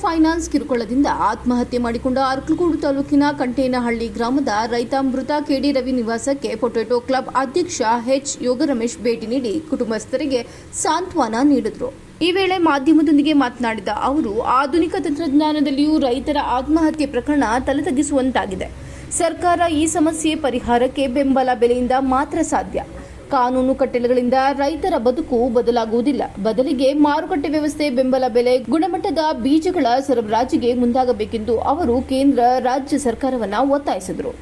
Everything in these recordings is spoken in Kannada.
ಫೈನಾನ್ಸ್ ಕಿರುಕುಳದಿಂದ ಆತ್ಮಹತ್ಯೆ ಮಾಡಿಕೊಂಡ ಅರ್ಕಲಗೂಡು ತಾಲೂಕಿನ ಕಂಟೇನಹಳ್ಳಿ ಗ್ರಾಮದ ರೈತ ಮೃತ ಕೆಡಿ ರವಿ ನಿವಾಸಕ್ಕೆ ಪೊಟೇಟೋ ಕ್ಲಬ್ ಅಧ್ಯಕ್ಷ ಎಚ್ ಯೋಗರಮೇಶ್ ಭೇಟಿ ನೀಡಿ ಕುಟುಂಬಸ್ಥರಿಗೆ ಸಾಂತ್ವನ ನೀಡಿದರು. ಈ ವೇಳೆ ಮಾಧ್ಯಮದೊಂದಿಗೆ ಮಾತನಾಡಿದ ಅವರು, ಆಧುನಿಕ ತಂತ್ರಜ್ಞಾನದಲ್ಲಿಯೂ ರೈತರ ಆತ್ಮಹತ್ಯೆ ಪ್ರಕರಣ ತಲೆತಗ್ಗಿಸುವಂತಾಗಿದೆ ಸರ್ಕಾರ ಈ ಸಮಸ್ಯೆ ಪರಿಹಾರಕ್ಕೆ ಬೆಂಬಲ ಬೆಲೆಯಿಂದ ಮಾತ್ರ ಸಾಧ್ಯ. ಕಾನೂನು ಕಟ್ಟಳೆಗಳಿಂದ ರೈತರ ಬದುಕು ಬದಲಾಗುವುದಿಲ್ಲ. ಬದಲಿಗೆ ಮಾರುಕಟ್ಟೆ ವ್ಯವಸ್ಥೆ ಬೆಂಬಲ ಬೆಲೆ ಗುಣಮಟ್ಟದ ಬೀಜಗಳ ಸರಬರಾಜಿಗೆ ಮುಂದಾಗಬೇಕೆಂದು ಅವರು ಕೇಂದ್ರ ರಾಜ್ಯ ಸರ್ಕಾರವನ್ನ ಒತ್ತಾಯಿಸಿದರು.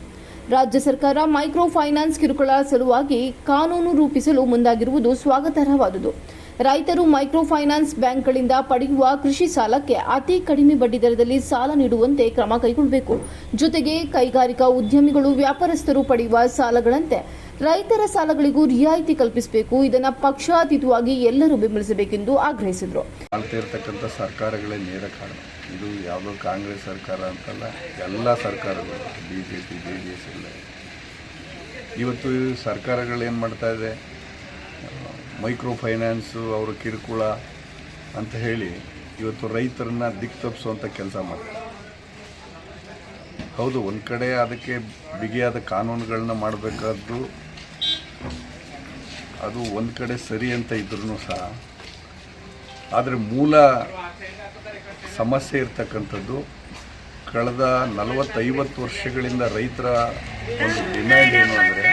ರಾಜ್ಯ ಸರ್ಕಾರ ಮೈಕ್ರೋ ಫೈನಾನ್ಸ್ ಕಿರುಕುಳ ಸಲುವಾಗಿ ಕಾನೂನು ರೂಪಿಸಲು ಮುಂದಾಗಿರುವುದು ಸ್ವಾಗತಾರ್ಹವಾದುದು. ರೈತರು ಮೈಕ್ರೋ ಫೈನಾನ್ಸ್ ಬ್ಯಾಂಕ್ಗಳಿಂದ ಪಡೆಯುವ ಕೃಷಿ ಸಾಲಕ್ಕೆ ಅತಿ ಕಡಿಮೆ ಬಡ್ಡಿ ದರದಲ್ಲಿ ಸಾಲ ನೀಡುವಂತೆ ಕ್ರಮ ಕೈಗೊಳ್ಳಬೇಕು. ಜೊತೆಗೆ ಕೈಗಾರಿಕಾ ಉದ್ಯಮಿಗಳು ವ್ಯಾಪಾರಸ್ಥರು ಪಡೆಯುವ ಸಾಲಗಳಂತೆ ರೈತರ ಸಾಲಗಳಿಗೂ ರಿಯಾಯಿತಿ ಕಲ್ಪಿಸಬೇಕು. ಇದನ್ನು ಪಕ್ಷಾತೀತವಾಗಿ ಎಲ್ಲರೂ ಬೆಂಬಲಿಸಬೇಕೆಂದು ಆಗ್ರಹಿಸಿದರು. ಇರ್ತಕ್ಕಂಥ ಸರ್ಕಾರಗಳೇ ನೇರ ಕಾರಣ. ಇದು ಯಾವುದೋ ಕಾಂಗ್ರೆಸ್ ಸರ್ಕಾರ ಅಂತಲ್ಲ, ಎಲ್ಲ ಸರ್ಕಾರಗಳು B J P J D S ಎಲ್ಲ. ಇವತ್ತು ಸರ್ಕಾರಗಳೇನು ಮಾಡ್ತಾ ಇದೆ? ಮೈಕ್ರೋ ಫೈನಾನ್ಸು ಅವರ ಕಿರುಕುಳ ಅಂತ ಹೇಳಿ ಇವತ್ತು ರೈತರನ್ನ ದಿಕ್ಕು ತಪ್ಪಿಸುವಂಥ ಕೆಲಸ ಮಾಡ್ತಾರೆ. ಹೌದು, ಒಂದು ಕಡೆ ಅದಕ್ಕೆ ಬಿಗಿಯಾದ ಕಾನೂನುಗಳನ್ನ ಮಾಡಬೇಕಾದ್ದು ಅದು ಒಂದು ಕಡೆ ಸರಿ ಅಂತ ಇದ್ರೂ ಸಹ. ಆದರೆ ಮೂಲ ಸಮಸ್ಯೆ ಇರ್ತಕ್ಕಂಥದ್ದು, ಕಳೆದ ನಲವತ್ತೈವತ್ತು ವರ್ಷಗಳಿಂದ ರೈತರ ಒಂದು ಡಿಮ್ಯಾಂಡ್ ಏನು ಅಂದರೆ,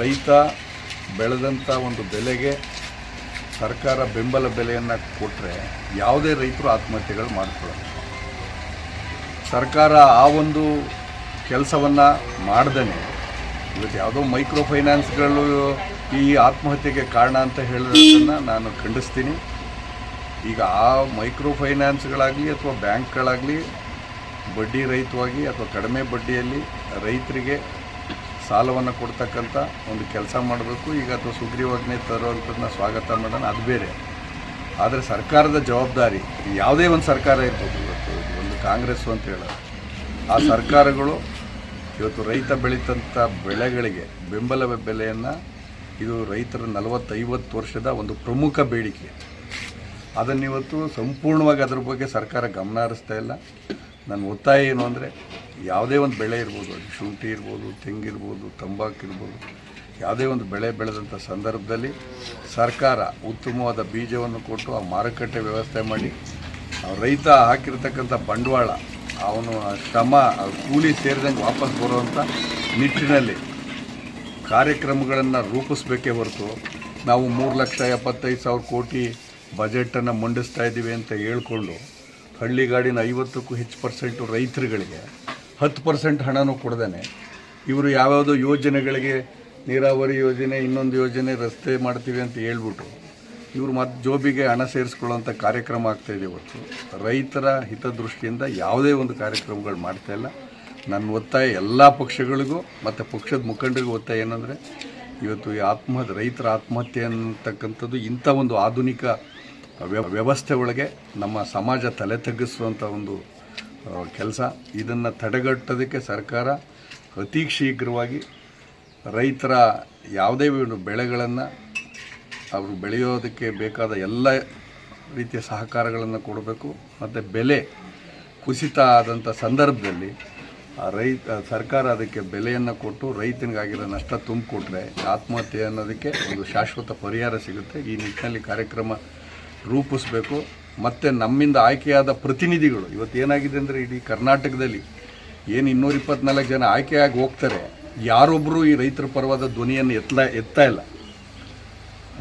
ರೈತ ಬೆಳೆದಂಥ ಒಂದು ಬೆಲೆಗೆ ಸರ್ಕಾರ ಬೆಂಬಲ ಬೆಲೆಯನ್ನು ಕೊಟ್ಟರೆ ಯಾವುದೇ ರೈತರು ಆತ್ಮಹತ್ಯೆಗಳು ಮಾಡ್ಕೊಳ್ಳೋದು ಸರ್ಕಾರ ಆ ಒಂದು ಕೆಲಸವನ್ನು ಮಾಡ್ದೇ ಇವತ್ತು ಯಾವುದೋ ಮೈಕ್ರೋ ಫೈನಾನ್ಸ್ಗಳು ಈ ಆತ್ಮಹತ್ಯೆಗೆ ಕಾರಣ ಅಂತ ಹೇಳೋದನ್ನು ನಾನು ಖಂಡಿಸ್ತೀನಿ. ಈಗ ಆ ಮೈಕ್ರೋ ಫೈನಾನ್ಸ್ಗಳಾಗಲಿ ಅಥವಾ ಬ್ಯಾಂಕ್ಗಳಾಗಲಿ, ಬಡ್ಡಿ ರಹಿತವಾಗಿ ಅಥವಾ ಕಡಿಮೆ ಬಡ್ಡಿಯಲ್ಲಿ ರೈತರಿಗೆ ಸಾಲವನ್ನು ಕೊಡ್ತಕ್ಕಂಥ ಒಂದು ಕೆಲಸ ಮಾಡಬೇಕು. ಈಗ ಅಥವಾ ಸುಗ್ರೀವಾಜ್ಞೆ ತರುವಂಥದ್ದನ್ನ ಸ್ವಾಗತ ಮಾಡೋಣ. ಅದು ಬೇರೆ. ಆದರೆ ಸರ್ಕಾರದ ಜವಾಬ್ದಾರಿ ಯಾವುದೇ ಒಂದು ಸರ್ಕಾರ ಇರ್ಬೋದು ಇವತ್ತು, ಒಂದು ಕಾಂಗ್ರೆಸ್ಸು ಅಂತ ಹೇಳೋದು. ಆ ಸರ್ಕಾರಗಳು ಇವತ್ತು ರೈತ ಬೆಳೀತಂಥ ಬೆಳೆಗಳಿಗೆ ಬೆಂಬಲ ಬೆಲೆಯನ್ನು ಇದು ರೈತರ ನಲವತ್ತೈವತ್ತು ವರ್ಷದ ಒಂದು ಪ್ರಮುಖ ಬೇಡಿಕೆ. ಅದನ್ನು ಇವತ್ತು ಸಂಪೂರ್ಣವಾಗಿ ಅದ್ರ ಬಗ್ಗೆ ಸರ್ಕಾರ ಗಮನ ಹರಿಸ್ತಾ ಇಲ್ಲ. ನನ್ನ ಒತ್ತಾಯ ಏನು ಅಂದರೆ, ಯಾವುದೇ ಒಂದು ಬೆಳೆ ಇರ್ಬೋದು, ಅದು ಶುಂಠಿ ಇರ್ಬೋದು ತೆಂಗಿರ್ಬೋದು ತಂಬಾಕು ಇರ್ಬೋದು, ಯಾವುದೇ ಒಂದು ಬೆಳೆ ಬೆಳೆದಂಥ ಸಂದರ್ಭದಲ್ಲಿ ಸರ್ಕಾರ ಉತ್ತಮವಾದ ಬೀಜವನ್ನು ಕೊಟ್ಟು ಆ ಮಾರುಕಟ್ಟೆ ವ್ಯವಸ್ಥೆ ಮಾಡಿ ರೈತ ಹಾಕಿರ್ತಕ್ಕಂಥ ಬಂಡವಾಳ ಅವನು ಶ್ರಮ ಕೂಲಿ ಸೇರಿದಂಗೆ ವಾಪಸ್ ಬರುವಂಥ ನಿಟ್ಟಿನಲ್ಲಿ ಕಾರ್ಯಕ್ರಮಗಳನ್ನು ರೂಪಿಸ್ಬೇಕೇ ಹೊರತು ನಾವು ಮೂರು ಲಕ್ಷ ಎಪ್ಪತ್ತೈದು ಸಾವಿರ ಕೋಟಿ ಬಜೆಟನ್ನು ಮಂಡಿಸ್ತಾ ಇದ್ದೀವಿ ಅಂತ ಹೇಳ್ಕೊಂಡು ಹಳ್ಳಿಗಾಡಿನ ಐವತ್ತಕ್ಕೂ ಹೆಚ್ಚು ಪರ್ಸೆಂಟು ರೈತರುಗಳಿಗೆ, ಹತ್ತು ಪರ್ಸೆಂಟ್ ಹಣನೂ ಕೊಡ್ದಾನೆ. ಇವರು ಯಾವ್ಯಾವುದೋ ಯೋಜನೆಗಳಿಗೆ ನೀರಾವರಿ ಯೋಜನೆ, ಇನ್ನೊಂದು ಯೋಜನೆ ರಸ್ತೆ ಮಾಡ್ತೀವಿ ಅಂತ ಹೇಳ್ಬಿಟ್ಟು ಇವರು ಮತ್ತೆ ಜೋಬಿಗೆ ಹಣ ಸೇರಿಸ್ಕೊಳ್ಳೋಂಥ ಕಾರ್ಯಕ್ರಮ ಆಗ್ತಾಯಿದೆ ಇವತ್ತು. ರೈತರ ಹಿತದೃಷ್ಟಿಯಿಂದ ಯಾವುದೇ ಒಂದು ಕಾರ್ಯಕ್ರಮಗಳು ಮಾಡ್ತಾ ಇಲ್ಲ. ನನ್ನ ಒತ್ತಾಯ ಎಲ್ಲ ಪಕ್ಷಗಳಿಗೂ ಮತ್ತು ಪಕ್ಷದ ಮುಖಂಡರಿಗೂ ಒತ್ತಾಯ ಏನಂದರೆ, ಇವತ್ತು ಈ ಆತ್ಮಹತ್ಯೆ ರೈತರ ಆತ್ಮಹತ್ಯೆ ಅಂತಕ್ಕಂಥದ್ದು ಇಂಥ ಒಂದು ಆಧುನಿಕ ವ್ಯ, ವ್ಯವಸ್ಥೆ ಒಳಗೆ ನಮ್ಮ ಸಮಾಜ ತಲೆ ತಗ್ಗಿಸುವಂಥ ಒಂದು ಕೆಲಸ. ಇದನ್ನು ತಡೆಗಟ್ಟೋದಕ್ಕೆ ಸರ್ಕಾರ ಅತಿ ಶೀಘ್ರವಾಗಿ ರೈತರ ಯಾವುದೇ ಬೆಳೆಗಳನ್ನು ಅವರು ಬೆಳೆಯೋದಕ್ಕೆ ಬೇಕಾದ ಎಲ್ಲ ರೀತಿಯ ಸಹಕಾರಗಳನ್ನು ಕೊಡಬೇಕು. ಮತ್ತು ಬೆಲೆ ಕುಸಿತ ಆದಂಥ ಸಂದರ್ಭದಲ್ಲಿ ರೈತ, ಸರ್ಕಾರ ಅದಕ್ಕೆ ಬೆಲೆಯನ್ನು ಕೊಟ್ಟು ರೈತನಿಗಾಗಿರೋ ನಷ್ಟ ತುಂಬಿಕೊಟ್ರೆ ಆತ್ಮಹತ್ಯೆ ಅನ್ನೋದಕ್ಕೆ ಒಂದು ಶಾಶ್ವತ ಪರಿಹಾರ ಸಿಗುತ್ತೆ. ಈ ನಿಟ್ಟಿನಲ್ಲಿ ಕಾರ್ಯಕ್ರಮ ರೂಪಿಸಬೇಕು. ಮತ್ತು ನಮ್ಮಿಂದ ಆಯ್ಕೆಯಾದ ಪ್ರತಿನಿಧಿಗಳು, ಇವತ್ತು ಏನಾಗಿದೆ ಅಂದರೆ ಇಡೀ ಕರ್ನಾಟಕದಲ್ಲಿ ಏನು ಇನ್ನೂರ ಇಪ್ಪತ್ನಾಲ್ಕು ಜನ ಆಯ್ಕೆಯಾಗಿ ಹೋಗ್ತಾರೆ ಯಾರೊಬ್ಬರು ಈ ರೈತರ ಪರವಾದ ಧ್ವನಿಯನ್ನು ಎತ್ತಲ ಎತ್ತಾ ಇಲ್ಲ.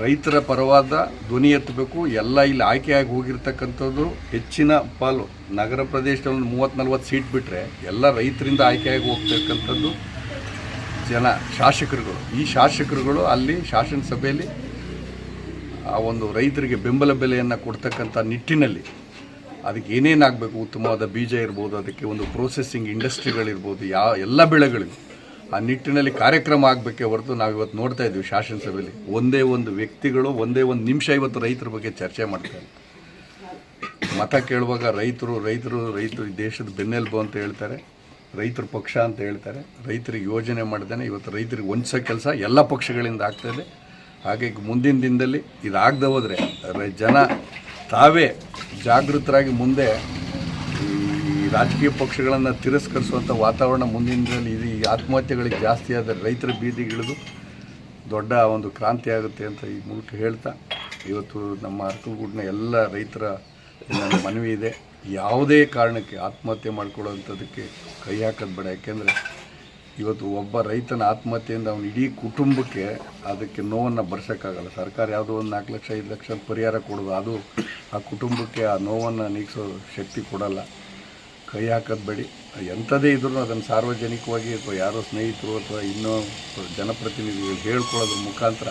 ರೈತರ ಪರವಾದ ಧ್ವನಿ ಎತ್ತಬೇಕು, ಎಲ್ಲ ಇಲ್ಲಿ ಆಯ್ಕೆಯಾಗಿ ಹೋಗಿರ್ತಕ್ಕಂಥದ್ದು ಹೆಚ್ಚಿನ ಪಾಲು. ನಗರ ಪ್ರದೇಶದಲ್ಲಿ ಮೂವತ್ತು ನಲ್ವತ್ತು ಸೀಟ್ ಬಿಟ್ಟರೆ ಎಲ್ಲ ರೈತರಿಂದ ಆಯ್ಕೆಯಾಗಿ ಹೋಗ್ತಕ್ಕಂಥದ್ದು ಜನ, ಶಾಸಕರುಗಳು. ಈ ಶಾಸಕರುಗಳು ಅಲ್ಲಿ ಶಾಸನ ಸಭೆಯಲ್ಲಿ ಆ ಒಂದು ರೈತರಿಗೆ ಬೆಂಬಲ ಬೆಲೆಯನ್ನು ಕೊಡ್ತಕ್ಕಂಥ ನಿಟ್ಟಿನಲ್ಲಿ ಅದಕ್ಕೆ ಏನೇನಾಗಬೇಕು? ಉತ್ತಮವಾದ ಬೀಜ ಇರ್ಬೋದು, ಅದಕ್ಕೆ ಒಂದು ಪ್ರೋಸೆಸಿಂಗ್ ಇಂಡಸ್ಟ್ರಿಗಳಿರ್ಬೋದು ಯಾವ ಎಲ್ಲ ಬೆಳೆಗಳಿಗೂ. ಆ ನಿಟ್ಟಿನಲ್ಲಿ ಕಾರ್ಯಕ್ರಮ ಆಗಬೇಕೆ ಹೊರತು ನಾವು ಇವತ್ತು ನೋಡ್ತಾ ಇದ್ದೀವಿ ಶಾಸನಸಭೆಯಲ್ಲಿ. ಒಂದೇ ಒಂದು ವ್ಯಕ್ತಿಗಳು, ಒಂದೇ ಒಂದು ನಿಮಿಷ ಇವತ್ತು ರೈತರ ಬಗ್ಗೆ ಚರ್ಚೆ ಮಾಡ್ತಾರೆ. ಮತ ಕೇಳುವಾಗ ರೈತರು ರೈತರು ರೈತರು ದೇಶದ ಬೆನ್ನೆಲುಬು ಅಂತ ಹೇಳ್ತಾರೆ, ರೈತರ ಪಕ್ಷ ಅಂತ ಹೇಳ್ತಾರೆ, ರೈತರಿಗೆ ಯೋಜನೆ ಮಾಡ್ದೇನೆ ಇವತ್ತು ರೈತರಿಗೆ ಹೊಂದಿಸೋ ಕೆಲಸ ಎಲ್ಲ ಪಕ್ಷಗಳಿಂದ ಆಗ್ತಾಯಿದೆ ಹಾಗೆ ಮುಂದಿನ ದಿನದಲ್ಲಿ ಇದಾಗದೆ ಹೋದರೆ ಜನ ತಾವೇ ಜಾಗೃತರಾಗಿ ಮುಂದೆ ರಾಜಕೀಯ ಪಕ್ಷಗಳನ್ನು ತಿರಸ್ಕರಿಸುವಂಥ ವಾತಾವರಣ ಮುಂದಿನ ಇದು ಈ ಆತ್ಮಹತ್ಯೆಗಳಿಗೆ ಜಾಸ್ತಿ ಆದರೆ ರೈತರ ಬೀದಿಗಿಳಿದು ದೊಡ್ಡ ಒಂದು ಕ್ರಾಂತಿ ಆಗುತ್ತೆ ಅಂತ ಈ ಮೂಲಕ ಹೇಳ್ತಾ, ಇವತ್ತು ನಮ್ಮ ಅರಕಲಗೂಡಿನ ಎಲ್ಲ ರೈತರ ನನ್ನ ಮನವಿ ಇದೆ. ಯಾವುದೇ ಕಾರಣಕ್ಕೆ ಆತ್ಮಹತ್ಯೆ ಮಾಡ್ಕೊಳ್ಳೋವಂಥದ್ದಕ್ಕೆ ಕೈ ಹಾಕೋದು ಬೇಡ. ಯಾಕೆಂದರೆ ಇವತ್ತು ಒಬ್ಬ ರೈತನ ಆತ್ಮಹತ್ಯೆಯಿಂದ ಅವನ ಇಡೀ ಕುಟುಂಬಕ್ಕೆ ಅದಕ್ಕೆ ನೋವನ್ನು ಬರ್ಸೋಕ್ಕಾಗಲ್ಲ. ಸರ್ಕಾರ ಯಾವುದೋ ಒಂದು ನಾಲ್ಕು ಲಕ್ಷ, ಐದು ಲಕ್ಷ ಪರಿಹಾರ ಕೊಡೋದು, ಅದು ಆ ಕುಟುಂಬಕ್ಕೆ ಆ ನೋವನ್ನು ನೀಗಿಸೋ ಶಕ್ತಿ ಕೊಡಲ್ಲ. ಕೈ ಹಾಕೋದು ಬೇಡಿ. ಎಂಥದೇ ಇದ್ರೂ ಅದನ್ನು ಸಾರ್ವಜನಿಕವಾಗಿ ಅಥವಾ ಯಾರೋ ಸ್ನೇಹಿತರು ಅಥವಾ ಇನ್ನೂ ಜನಪ್ರತಿನಿಧಿಗಳು ಹೇಳ್ಕೊಳ್ಳೋದ್ರ ಮುಖಾಂತರ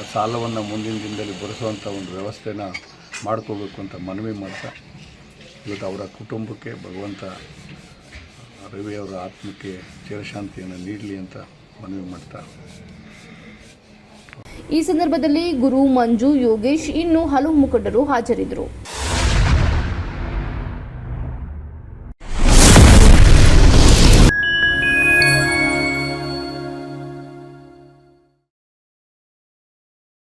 ಆ ಸಾಲವನ್ನು ಮುಂದಿನ ದಿನದಲ್ಲಿ ಬರೆಸುವಂಥ ಒಂದು ವ್ಯವಸ್ಥೆನ ಮಾಡ್ಕೋಬೇಕು ಅಂತ ಮನವಿ ಮಾಡ್ತಾ, ಇವತ್ತು ಅವರ ಕುಟುಂಬಕ್ಕೆ ಭಗವಂತ ರವಿಯವರ ಆತ್ಮಕ್ಕೆ ಚಿರಶಾಂತಿಯನ್ನು ನೀಡಲಿ ಅಂತ ಮನವಿ ಮಾಡ್ತಾ. ಈ ಸಂದರ್ಭದಲ್ಲಿ ಗುರು ಮಂಜು ಯೋಗೇಶ್ ಇನ್ನು ಹಲವು ಮುಖಂಡರು ಹಾಜರಿದ್ದರು.